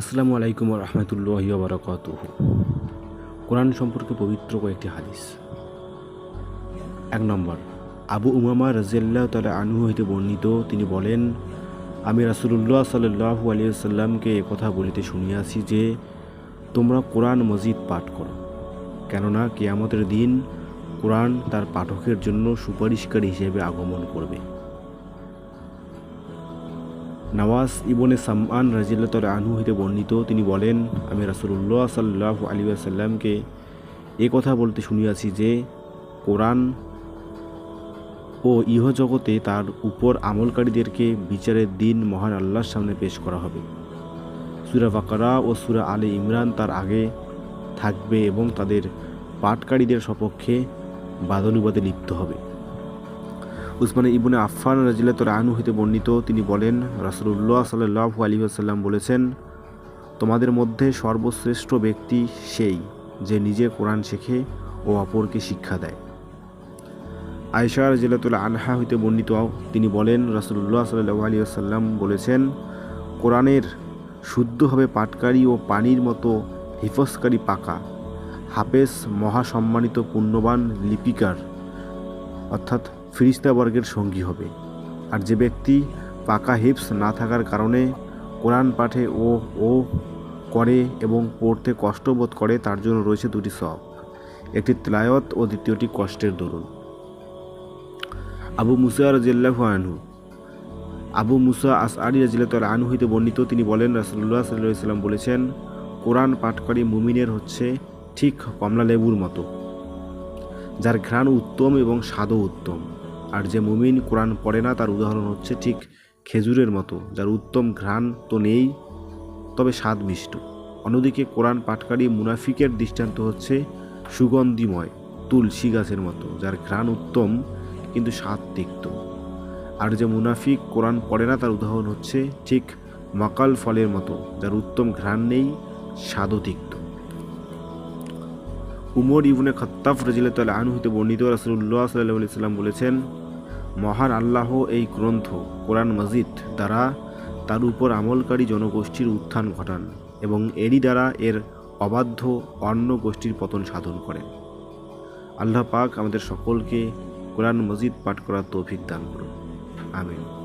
আসসালামু আলাইকুম রহমতুল্লাহ বারকাত কোরআন সম্পর্কে পবিত্র কয়েকটি হাদিস। এক নম্বর, আবু উমামা রাজিয়াল্লাহ তালা আনহু হইতে বর্ণিত, তিনি বলেন, আমি রাসুলুল্লাহ সাল্লাহু আলিয়াল্লামকে কথা বলিতে শুনিয়াছি যে, তোমরা কোরআন মজিদ পাঠ করো। কেননা কেয়ামতের দিন কোরআন তার পাঠকের জন্য সুপারিশকারী হিসেবে আগমন করবে। নওয়াজ ইবনে সামান রাজিল্লা আনহু হইতে বর্ণিত, তিনি বলেন, আমি রাসুল্লাহ সাল্লাহ আলী আসাল্লামকে এ কথা বলতে শুনিয়াছি যে, কোরআন ও ইহজগতে তার উপর আমলকারীদেরকে বিচারের দিন মহান আল্লাহর সামনে পেশ করা হবে। সুরা বাকারা ও সুরা আলে ইমরান তার আগে থাকবে এবং তাদের পাটকারীদের সপক্ষে বাদনুবাদে লিপ্ত হবে। উসমানে ইবনে আফফান রাজিল্লা তোর আনু হইতে বর্ণিত, তিনি বলেন রাসুল্লাহ সাল্লাহ আলী আসাল্লাম বলেছেন, তোমাদের মধ্যে সর্বশ্রেষ্ঠ ব্যক্তি সেই যে নিজে কোরআন শেখে ও অপরকে শিক্ষা দেয়। আয়সা রাজিল্লাতুল আনহা হইতে বর্ণিত, তিনি বলেন রাসুল্লাহ সাল্লাহ আলী আসাল্লাম বলেছেন, কোরআনের শুদ্ধভাবে পাটকারী ও পানির মতো হিফসকারী পাকা, হাফেজ মহাসম্মানিত পুণ্যবান লিপিকার, অর্থাৎ ফিরিস্তা বর্গের সঙ্গী হবে। আর যে ব্যক্তি পাকা হিপস না থাকার কারণে কোরআন পাঠে ও ও করে এবং পড়তে কষ্টবোধ করে, তার জন্য রয়েছে দুটি সব একটি তেলায়ত ও দ্বিতীয়টি কষ্টের দরুন। আবু মুসা রাজিয়াল্লাহু আনহু। আবু মুসা আস আলী রাজিল্লাহ আনহু হইতে বর্ণিত, তিনি বলেন রাসুল্লাহ সাল্লাহ সাল্লাম বলেছেন, কোরআন পাঠকারী মুমিনের হচ্ছে ঠিক কমলা লেবুর মতো, যার ঘ্রাণ উত্তম এবং স্বাদও উত্তম। আর যে মুমিন কোরআন পড়ে না, তার উদাহরণ হচ্ছে ঠিক খেজুরের মতো, যার উত্তম ঘ্রাণ তো নেই, তবে স্বাদ মিষ্ট। অন্যদিকে কোরআন পাঠকারী মুনাফিকের দৃষ্টান্ত হচ্ছে সুগন্ধিময়, তুলসী গাছের মতো, যার ঘ্রাণ উত্তম, কিন্তু স্বাদ তিক্ত। আর যে মুনাফিক কোরআন পড়ে না, তার উদাহরণ হচ্ছে ঠিক মকাল ফলের মতো, যার উত্তম ঘ্রাণ নেই, স্বাদও তিক্ত। উমর ইবনে খত্তাফ রাজিল্লাহ আনু হইতে বর্ণিত রাসুল্লাহ সাল্লাহ সাল্লাম বলেছেন মহান আল্লাহ এই গ্রন্থ কোরআন মজিদ দ্বারা তার উপর আমলকারী জনগোষ্ঠীর উত্থান ঘটান এবং এরই দ্বারা এর অবাধ্য অন্য গোষ্ঠীর পতন সাধন করেন। আল্লাহ পাক আমাদের সকলকে কোরআন মজিদ পাঠ করার তৌফিক দান করুন। আমিন।